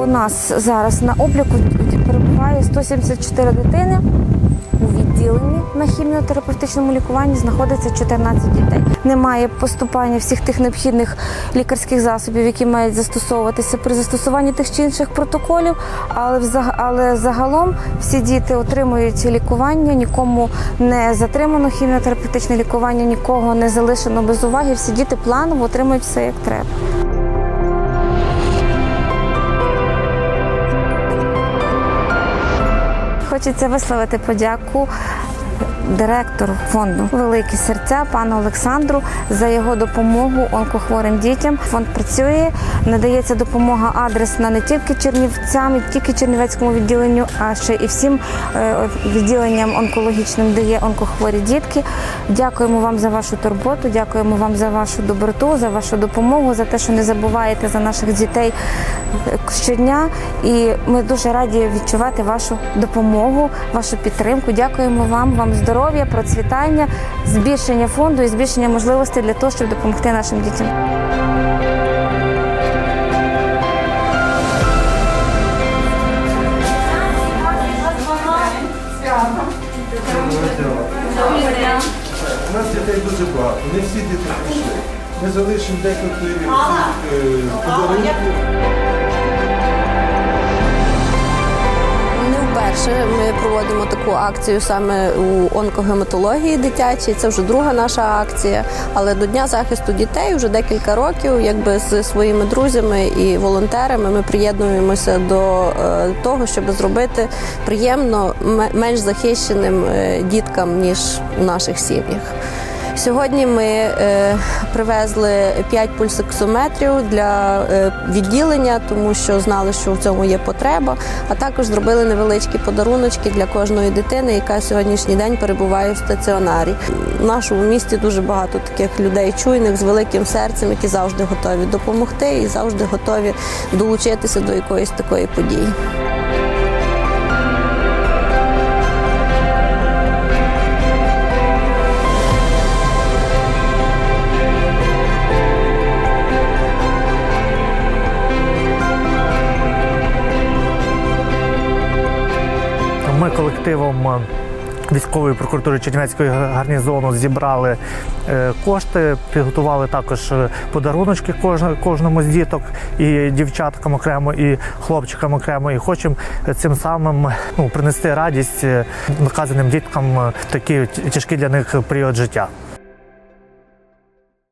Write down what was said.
У нас зараз на обліку перебуває 174 дитини. У відділенні на хіміотерапевтичному лікуванні знаходиться 14 дітей. Немає поступання всіх тих необхідних лікарських засобів, які мають застосовуватися при застосуванні тих чи інших протоколів. Але але загалом всі діти отримують лікування, нікому не затримано хіміотерапевтичне лікування, нікого не залишено без уваги. Всі діти планово отримують все як треба. Хочеться висловити подяку директору фонду Великі серця пану Олександру за його допомогу онкохворим дітям. Фонд працює, надається допомога адресна не тільки чернівцям, не тільки чернівецькому відділенню, а ще і всім е, відділенням онкологічним, де є онкохворі дітки. Дякуємо вам за вашу турботу, дякуємо вам за вашу доброту, за вашу допомогу, за те, що не забуваєте за наших дітей е, щодня. І ми дуже раді відчувати вашу допомогу, вашу підтримку. Дякуємо вам, вам здоров'я, процвітання, збільшення фонду і збільшення можливостей для того, щоб допомогти нашим дітям. У нас дітей дуже багато, не всі діти прийшли. Ми залишимо декілька е, подарунків. Вперше ми проводимо таку акцію саме у онкогематології дитячій. Це вже друга наша акція. Але до Дня захисту дітей вже декілька років, якби з своїми друзями і волонтерами, ми приєднуємося до е, того, щоб зробити приємно менш захищеним е, діткам ніж у наших сім'ях. Сьогодні ми е, привезли 5 пульсоксометрів для е, відділення, тому що знали, що в цьому є потреба. А також зробили невеличкі подаруночки для кожної дитини, яка сьогоднішній день перебуває в стаціонарі. У нашому місті дуже багато таких людей чуйних з великим серцем, які завжди готові допомогти і завжди готові долучитися до якоїсь такої події. Ми колективом е, військової прокуратури Чернівецького гарнізону зібрали е, кошти, підготували також е, подаруночки кожному з діток і дівчаткам окремо, і хлопчикам окремо. І хочемо цим самим ну, принести радість наказаним діткам в такий тяжкий для них період життя.